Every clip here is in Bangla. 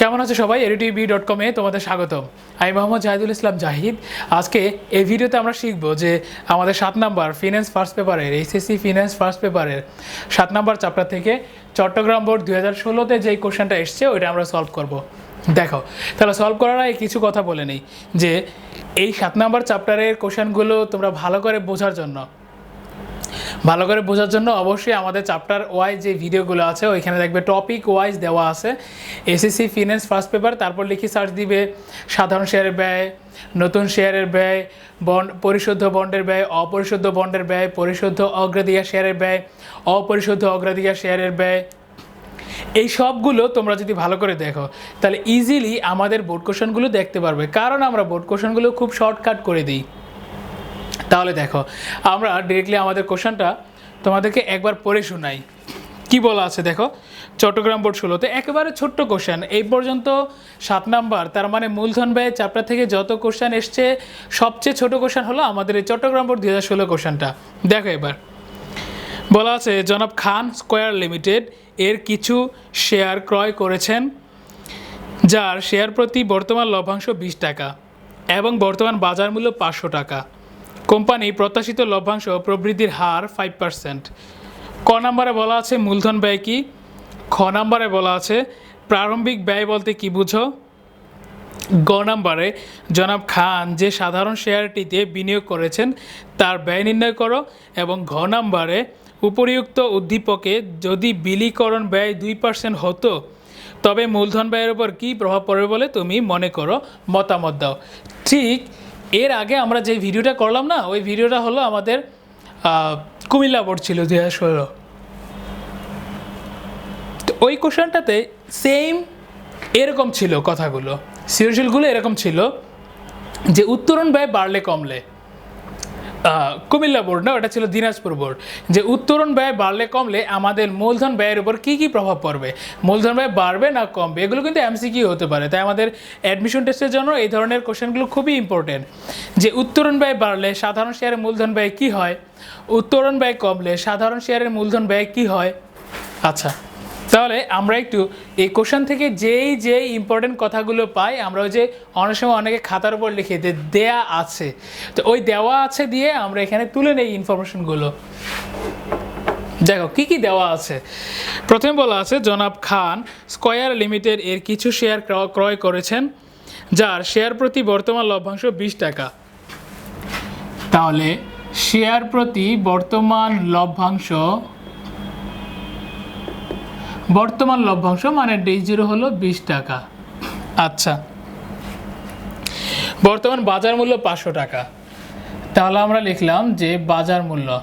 কেমন আছে সবাই? এডিটিভি ডট কমে তোমাদের স্বাগতম। আমি মোহাম্মদ জাহিদুল ইসলাম জাহিদ। আজকে এই ভিডিওতে আমরা শিখব যে আমাদের সাত নাম্বার ফিনান্স ফার্স্ট পেপারের এইচএসসি ফিনান্স ফার্স্ট পেপারের সাত নাম্বার চ্যাপ্টার থেকে চট্টগ্রাম বোর্ড দুই হাজার ষোলোতে যেই কোশ্চেনটা এসছে, ওইটা আমরা সলভ করব। দেখো, তাহলে সলভ করার আগে কিছু কথা বলে নেই যে এই সাত নাম্বার চ্যাপ্টারের কোশ্চেনগুলো তোমরা ভালো করে বোঝার জন্য ভালো করে বোঝার জন্য অবশ্যই আমাদের চ্যাপ্টার ওয়াইজ যে ভিডিওগুলো আছে, ওইখানে দেখবে টপিক ওয়াইজ দেওয়া আছে। এসএসসি ফিনান্স ফার্স্ট পেপার তারপর লিখে সার্চ দিবে, সাধারণ শেয়ারের ব্যয়, নতুন শেয়ারের ব্যয় বন্ড পরিশুদ্ধ বন্ডের ব্যয়, অপরিশুদ্ধ বন্ডের ব্যয়, পরিশুদ্ধ অগ্রাধিকার শেয়ারের ব্যয়, অপরিশুদ্ধ অগ্রাধিকার শেয়ারের ব্যয়। এই সবগুলো তোমরা যদি ভালো করে দেখো, তাহলে ইজিলি আমাদের বোর্ড কোশ্চেনগুলো দেখতে পারবে। কারণ আমরা বোর্ড কোশ্চেনগুলো খুব শর্টকাট করে দিই। তাহলে দেখো, আমরা ডিরেক্টলি আমাদের কোশ্চেনটা তোমাদেরকে একবার পড়ে শোনাই। কি বলা আছে দেখো, চট্টগ্রাম বোর্ড ষোলোতে একেবারে ছোট্ট কোশ্চেন এই পর্যন্ত সাত নাম্বার, তার মানে মূলধন ব্যয় চ্যাপ্টার থেকে যত কোশ্চেন এসছে, সবচেয়ে ছোট কোশ্চেন হলো আমাদের এই চট্টগ্রাম বোর্ড দুই হাজার ষোলো কোশ্চেনটা দেখো এবার। বলা আছে, জনাব খান স্কোয়ার লিমিটেড এর কিছু শেয়ার ক্রয় করেছেন, যার শেয়ার প্রতি বর্তমান লভ্যাংশ বিশ টাকা এবং বর্তমান বাজার মূল্য পাঁচশো টাকা। কোম্পানি প্রত্যাশিত লভ্যাংশ প্রবৃদ্ধির হার ফাইভ পার্সেন্ট ক নম্বরে বলা আছে, মূলধন ব্যয় কি? খ নম্বরে বলা আছে, প্রারম্ভিক ব্যয় বলতে কি বুঝো? গ নম্বরে, জনাব খান যে সাধারণ শেয়ারটিতে বিনিয়োগ করেছেন, তার ব্যয় নির্ণয় করো। এবং ঘ নম্বরে, উপরিউক্ত উদ্দীপকে যদি বিলীকরণ ব্যয় দুই পার্সেন্ট হতো, তবে মূলধন ব্যয়ের উপর কী প্রভাব পড়বে বলে তুমি মনে করো? মতামত দাও। ঠিক এর আগে আমরা যে ভিডিওটা করলাম না, ওই ভিডিওটা হলো আমাদের কুমিল্লা বোর্ড ছিল দুই হাজার ষোলো। তো ওই কোশ্চেনটাতে সেম এরকম ছিল কথাগুলো। সৃজনশীলগুলো এরকম ছিল যে উত্তরণ ব্যয় বাড়লে কমলে। কুমিল্লা বোর্ড, না, ওটা ছিল দিনাজপুর বোর্ড, যে উত্তরণ ব্যয় বাড়লে কমলে আমাদের মূলধন ব্যয়ের উপর কী কী প্রভাব পড়বে? মূলধন ব্যয় বাড়বে না কমবে? এগুলো কিন্তু এমসিকিউ হতে পারে। তাই আমাদের অ্যাডমিশন টেস্টের জন্য এই ধরনের কোশ্চেনগুলো খুবই ইম্পর্টেন্ট যে উত্তরণ ব্যয় বাড়লে সাধারণ শেয়ারের মূলধন ব্যয় কী হয়? উত্তরণ ব্যয় কমলে সাধারণ শেয়ারের মূলধন ব্যয় কী হয়? আচ্ছা। তাহলে আমরা একটু এই কোশ্চেন থেকে যেই যেই ইম্পর্টেন্ট কথাগুলো পাই, আমরা ওই যে অনেক সময় অনেকে খাতার উপর লিখে দে দেয়া আছে। তো ওই দেওয়া আছে দিয়ে আমরা এখানে তুলে নেই ইনফরমেশনগুলো দেখো, কি কি দেওয়া আছে? প্রথমে বলা আছে, জনাব খান স্কয়ার লিমিটেড এর কিছু শেয়ার ক্রয় করেছেন, যার শেয়ার প্রতি বর্তমান লভ্যাংশ বিশ টাকা। তাহলে শেয়ার প্রতি বর্তমান লভ্যাংশ বর্তমান লভ্যাংশ মানে ডে জিরো হলো বিশ টাকা। আচ্ছা। বর্তমান বাজার মূল্য পাঁচশো টাকা। তাহলে আমরা লিখলাম যে বাজার মূল্য।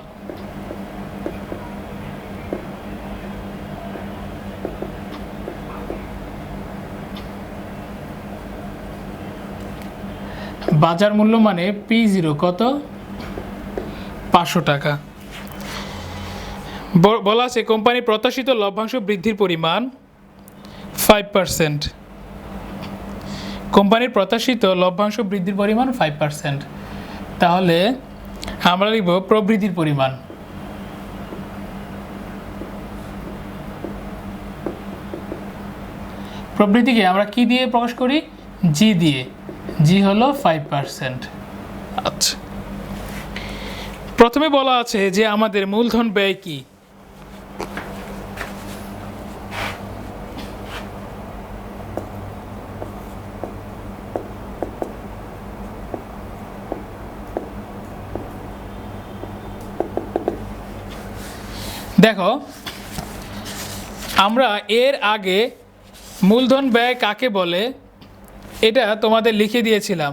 বাজার মূল্য মানে পি জিরো কত? পাঁচশো টাকা। বলা আছে, কোম্পানির প্রত্যাশিত লভ্যাংশ বৃদ্ধির পরিমাণ ফাইভ পার্সেন্ট কোম্পানির প্রত্যাশিত লভ্যাংশ বৃদ্ধির পরিমাণ ফাইভ পার্সেন্ট তাহলে আমরা লিখব প্রবৃদ্ধির পরিমাণ। প্রবৃদ্ধিকে আমরা কি দিয়ে প্রকাশ করি? জি দিয়ে। জি হলো ফাইভ পার্সেন্ট আচ্ছা। প্রথমে বলা আছে যে আমাদের মূলধন ব্যয় কি? দেখো, আমরা এর আগে মূলধন ব্যয় কাকে বলে, এটা তোমাদের লিখে দিয়েছিলাম।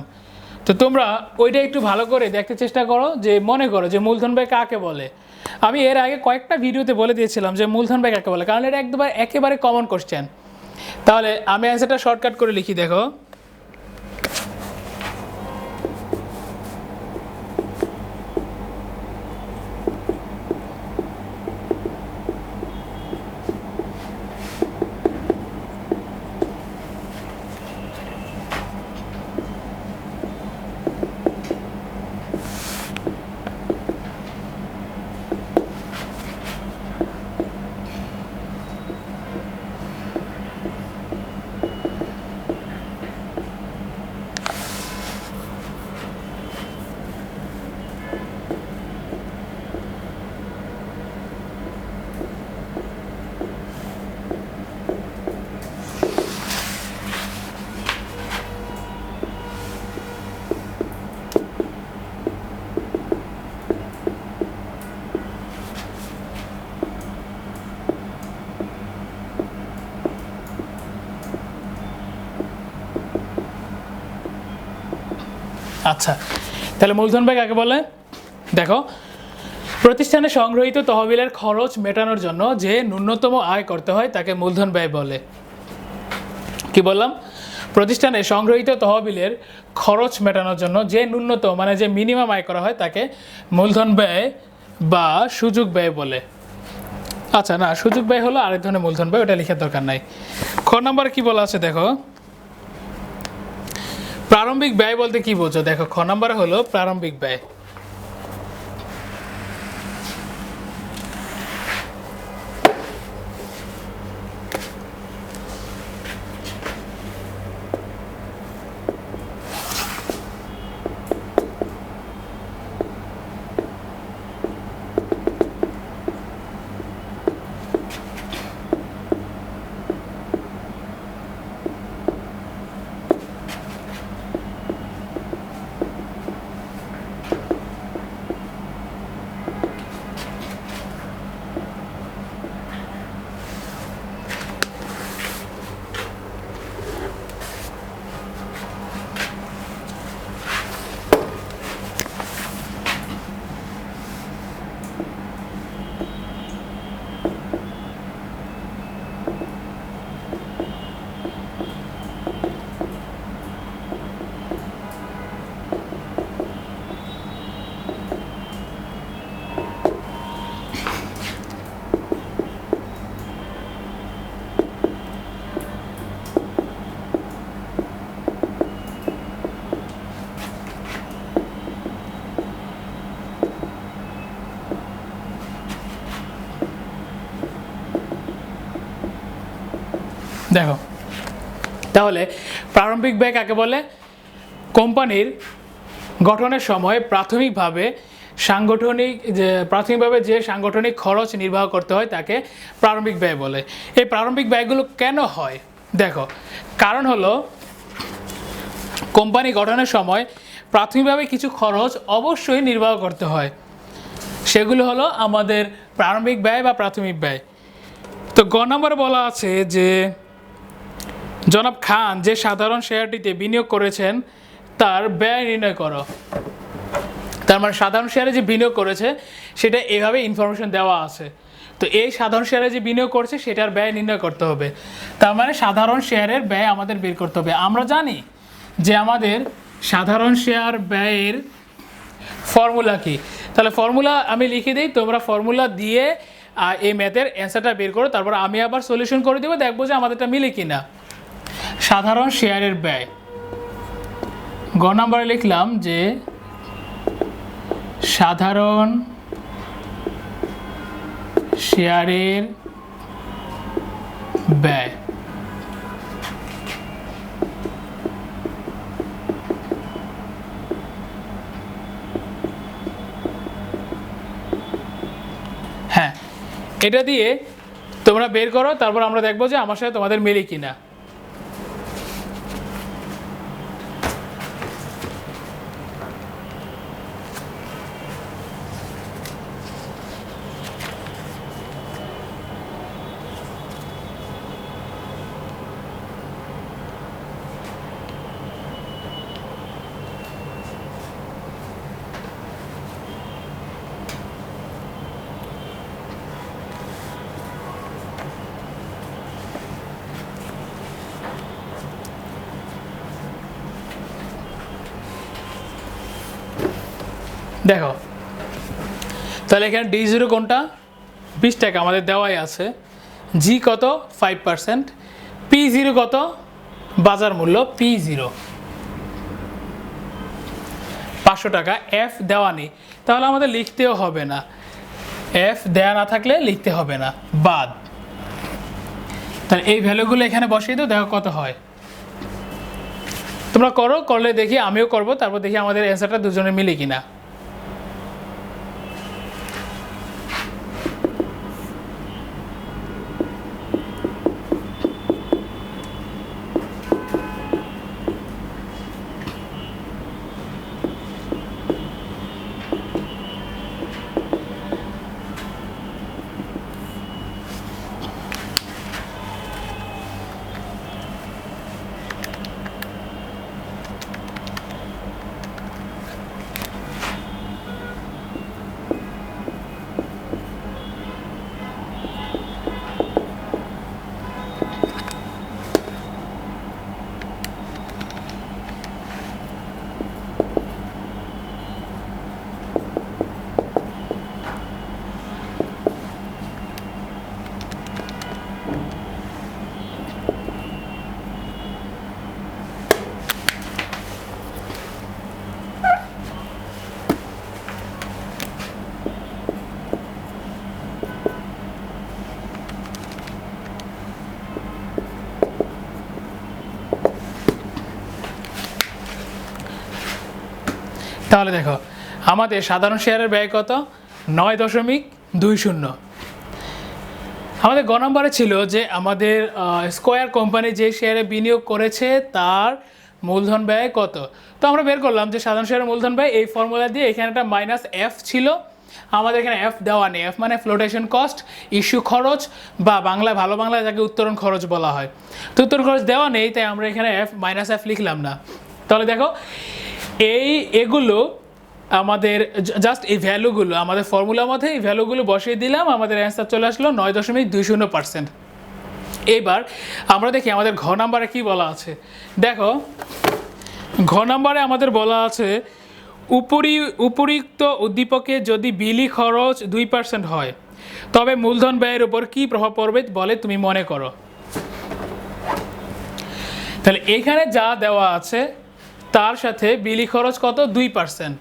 তো তোমরা ওইটা একটু ভালো করে দেখতে চেষ্টা করো, যে মনে করো যে মূলধন ব্যয় কাকে বলে। আমি এর আগে কয়েকটা ভিডিওতে বলে দিয়েছিলাম যে মূলধন ব্যয় কাকে বলে, কারণ এটা একদম একেবারে কমন কোশ্চেন তাহলে আমি অ্যান্সারটা শর্টকাট করে লিখি, দেখো। আচ্ছা তাহলে মূলধন ব্যয় কাকে বলে দেখো, প্রতিষ্ঠানে সংগ্রহীত তহবিলের খরচ মেটানোর জন্য যে ন্যূনতম আয় করতে হয় তাকে মূলধন ব্যয় বলে। কি বললাম? প্রতিষ্ঠানে সংগ্রহীত তহবিলের খরচ মেটানোর জন্য যে ন্যূনতম মানে যে মিনিমাম আয় করা হয় তাকে মূলধন ব্যয় বা সুযোগ ব্যয় বলে। আচ্ছা না, সুযোগ ব্যয় হলো আরেক ধরনের মূলধন ব্যয়, ওটা লিখার দরকার নাই। খ নম্বরে কি বলা আছে দেখো? প্রারম্ভিক ব্যয় বলতে কি বোঝো? দেখো খ নম্বরে হলো প্রারম্ভিক ব্যয়। দেখো। তাহলে প্রারম্ভিক ব্যয় কাকে বলে? কোম্পানির গঠনের সময় প্রাথমিকভাবে সাংগঠনিক যে, প্রাথমিকভাবে যে সাংগঠনিক খরচ নির্বাহ করতে হয় তাকে প্রারম্ভিক ব্যয় বলে। এই প্রারম্ভিক ব্যয়গুলো কেন হয়? দেখো, কারণ হলো কোম্পানি গঠনের সময় প্রাথমিকভাবে কিছু খরচ অবশ্যই নির্বাহ করতে হয়। সেগুলো হলো আমাদের প্রারম্ভিক ব্যয় বা প্রাথমিক ব্যয়। তো গ নম্বরে বলা আছে যে জনাব খান, যে সাধারণ শেয়ারটিতে বিনিয়োগ করেছেন, তার ব্যয় নির্ণয় করো। তার মানে সাধারণ শেয়ারে যে বিনিয়োগ করেছে, সেটা এভাবে ইনফরমেশন দেওয়া আছে। তো এই সাধারণ শেয়ারে যে বিনিয়োগ করছে, সেটার ব্যয় নির্ণয় করতে হবে। তার মানে সাধারণ শেয়ারের ব্যয় আমাদের বের করতে হবে। আমরা জানি যে আমাদের সাধারণ শেয়ার ব্যয়ের ফর্মুলা কি। তাহলে ফর্মুলা আমি লিখে দিই, তোমরা ফর্মুলা দিয়ে এই ম্যাথের অ্যান্সারটা বের করো, তারপর আমি আবার সলিউশন করে দেবো, দেখব যে আমাদেরটা মিলে কি না সাধারণ শেয়ারের ব্যয়। গ নম্বরে লিখলাম যে সাধারণ শেয়ারের ব্যয়। হ্যাঁ এটা দিয়ে তোমরা বের করো, তারপর আমরা দেখব যে আমার সাথে তোমাদের মিলে কিনা। দেখো। তাহলে এখানে ডি জিরো কোনটা? বিশ টাকা আমাদের দেওয়াই আছে। জি কত? ফাইভ পার্সেন্ট পি জিরো কত? বাজার মূল্য পি জিরো পাঁচশো টাকা। এফ দেওয়া নেই। তাহলে আমাদের লিখতেও হবে না। এফ দেওয়া না থাকলে লিখতে হবে না। বাদ। তাহলে এই ভ্যালুগুলো এখানে বসিয়ে দাও, দেখো কত হয়। তোমরা করো, করলে দেখি আমিও করব, তারপর দেখি আমাদের অ্যান্সারটা দুজনে মিলে কিনা। তাহলে দেখো, আমাদের সাধারণ শেয়ারের ব্যয় কত? নয় দশমিক দুই শূন্য। আমাদের গ নম্বরে ছিল যে আমাদের স্কোয়ার কোম্পানি যে শেয়ারে বিনিয়োগ করেছে তার মূলধন ব্যয় কত? তো আমরা বের করলাম যে সাধারণ শেয়ারের মূলধন ব্যয় এই ফর্মুলা দিয়ে এখানে একটা মাইনাস এফ ছিল। আমাদের এখানে এফ দেওয়া নেই। এফ মানে ফ্লোটেশন কস্ট ইস্যু খরচ বা বাংলা, ভালো বাংলায় যাকে উত্তরণ খরচ বলা হয়। তো উত্তরণ খরচ দেওয়া নেই, তাই আমরা এখানে এফ মাইনাস এফ লিখলাম না। তাহলে দেখো এই এগুলো আমাদের জাস্ট এই ভ্যালুগুলো আমাদের ফর্মুলার মধ্যে এই ভ্যালুগুলো বসিয়ে দিলাম, আমাদের অ্যান্সার চলে আসলো নয় দশমিক দুই শূন্য পার্সেন্ট এবার আমরা দেখি আমাদের ঘ নাম্বারে কি বলা আছে। দেখো, ঘ নাম্বারে আমাদের বলা আছে, উপরি, উপরিক্ত উদ্দীপকে যদি বিলি খরচ দুই পার্সেন্ট হয়, তবে মূলধন ব্যয়ের উপর কী প্রভাব পড়বে বলে তুমি মনে করো? তাহলে এখানে যা দেওয়া আছে তার সাথে বিলি খরচ কত? দুই পার্সেন্ট।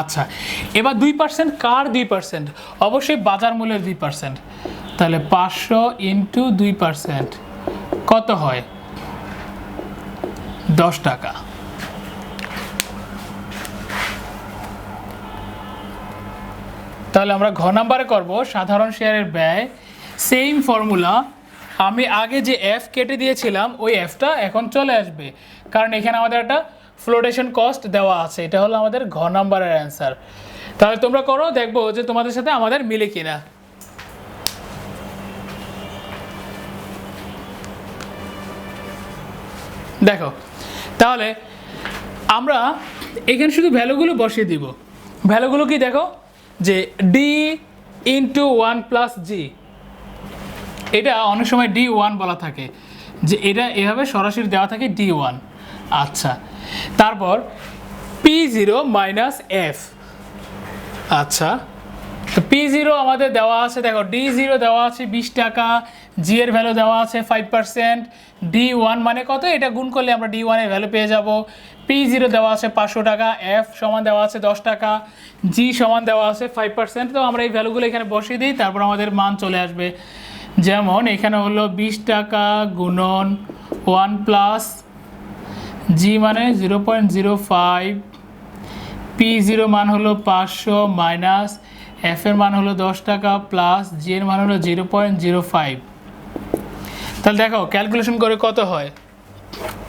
আচ্ছা এবার দুই পার্সেন্ট, কার দুই পার্সেন্ট? অবশ্যই বাজার মূল্যের দুই পার্সেন্ট। তাহলে পাঁচশো ইন্টু দুই পার্সেন্ট, কত হয়? দশ টাকা। তাহলে আমরা ঘ নাম্বারে করব, সাধারণ শেয়ারের ব্যয়। সেম ফর্মুলা আমি আগে যে এফ কেটে দিয়েছিলাম, ওই এফটা এখন চলে আসবে। কারণ এখানে আমাদের একটা ফ্লোটেশন কস্ট দেওয়া আছে, এটা হলো আমাদের ঘ নাম্বারের অ্যান্সার তাহলে তোমরা করো, দেখব যে তোমাদের সাথে আমাদের মিলে কিনা। দেখো, তাহলে আমরা এখানে শুধু ভ্যালুগুলো বসিয়ে দিব। ভ্যালুগুলো কি দেখো? যে D into one plus G এটা অনেক সময় ডি ওয়ান বলা থাকে। যে এটা এভাবে সরাসরি দেওয়া থাকে ডি ওয়ান আচ্ছা। তারপর পি জিরো মাইনাস এফ আচ্ছা। তো পি জিরো আমাদের দেওয়া আছে, দেখো ডি জিরো দেওয়া আছে বিশ টাকা জি এর ভ্যালু দেওয়া আছে ফাইভ পার্সেন্ট ডি ওয়ান মানে কত? এটা গুণ করলে আমরা ডি ওয়ানের ভ্যালু পেয়ে যাব। পি জিরো দেওয়া আছে পাঁচশো টাকা এফ সমান দেওয়া আছে দশ টাকা জি সমান দেওয়া আছে ফাইভ পার্সেন্ট তো আমরা এই ভ্যালুগুলো এখানে বসিয়ে দিই, তারপর আমাদের মান চলে আসবে। যেমন এখানে হলো বিশ টাকা গুণন ওয়ান প্লাস জি মানে zero point zero five P zero মান হলো পাঁচশো মাইনাস এফ এর মান হলো দশ টাকা প্লাস জি এর মান হলো জিরো পয়েন্ট জিরো ফাইভ তাহলে দেখো ক্যালকুলেশন করে কত হয় হ্যাঁ?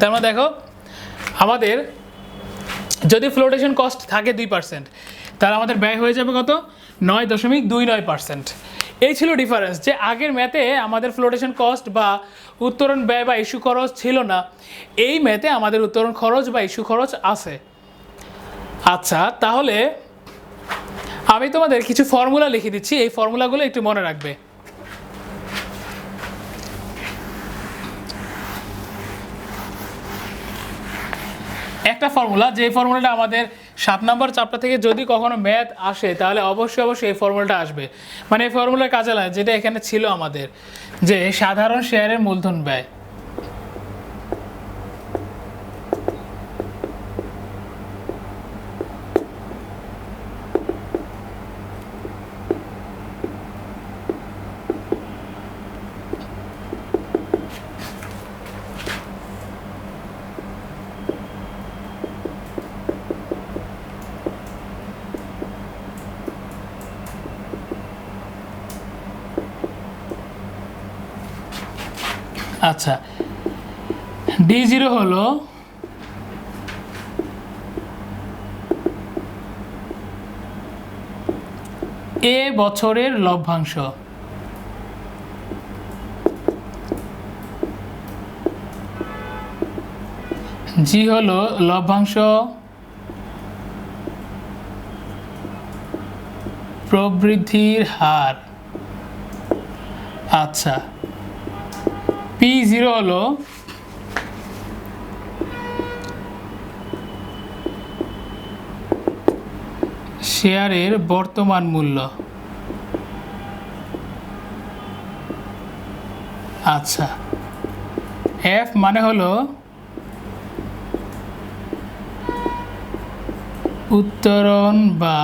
তার মানে দেখো, আমাদের যদি ফ্লোটেশন কস্ট থাকে দুই পার্সেন্ট তাহলে আমাদের ব্যয় হয়ে যাবে কত? নয় দশমিক দুই নয় পার্সেন্ট এই ছিল ডিফারেন্স যে আগের ম্যাথে আমাদের ফ্লোটেশন কস্ট বা উত্তরণ ব্যয় বা ইস্যু খরচ ছিল না। এই ম্যাথে আমাদের উত্তরণ খরচ বা ইস্যু খরচ আছে। আচ্ছা তাহলে আমি তোমাদের কিছু ফর্মুলা লিখে দিচ্ছি। এই ফর্মুলাগুলো একটু মনে রাখবে। একটা ফর্মুলা যে ফর্মুলাটা আমাদের সাত নম্বর চাপটা থেকে যদি কখনো ম্যাথ আসে, তাহলে অবশ্যই অবশ্যই এই ফর্মুলাটা আসবে। মানে এই ফর্মুলার কাজে লাগে যেটা এখানে ছিল আমাদের, যে সাধারণ শেয়ারের মূলধন ব্যয়। আচ্ছা। ডি জিরো হলো এ বছরের লভ্যাংশ। জি হলো লভ্যাংশ প্রবৃদ্ধির হার। আচ্ছা। পি জিরো হলো শেয়ারের বর্তমান মূল্য। আচ্ছা। এফ মানে হলো উত্তরণ বা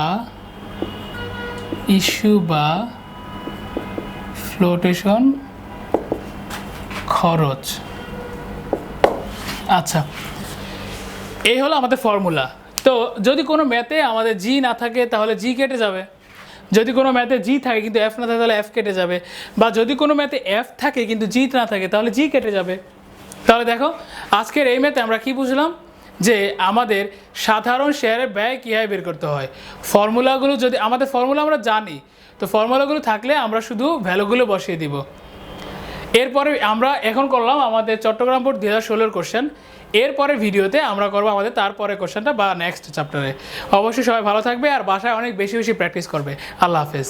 ইস্যু বা ফ্লোটেশন খরচ। আচ্ছা এই হলো আমাদের ফর্মুলা তো যদি কোনো ম্যাথে আমাদের জি না থাকে, তাহলে জি কেটে যাবে। যদি কোনো ম্যাথে জি থাকে, কিন্তু এফ না থাকে, তাহলে এফ কেটে যাবে। বা যদি কোনো ম্যাথে এফ থাকে, কিন্তু জি না থাকে, তাহলে জি কেটে যাবে। তাহলে দেখো, আজকের এই ম্যাথে আমরা কি বুঝলাম? যে আমাদের সাধারণ শেয়ারের ব্যয় কীভাবে বের করতে হয়? ফর্মুলাগুলো যদি, আমাদের ফর্মুলা আমরা জানি। তো ফর্মুলাগুলো থাকলে আমরা শুধু ভ্যালুগুলো বসিয়ে দিব। এরপরে আমরা এখন করলাম আমাদের চট্টগ্রাম বোর্ড দু হাজার ষোলোর কোশ্চেন এরপরে ভিডিওতে আমরা করব আমাদের তারপরে কোশ্চেনটা বা নেক্সট চ্যাপ্টারে অবশ্যই সবাই ভালো থাকবে আর বাসায় অনেক বেশি বেশি প্র্যাকটিস করবে। আল্লাহ হাফেজ।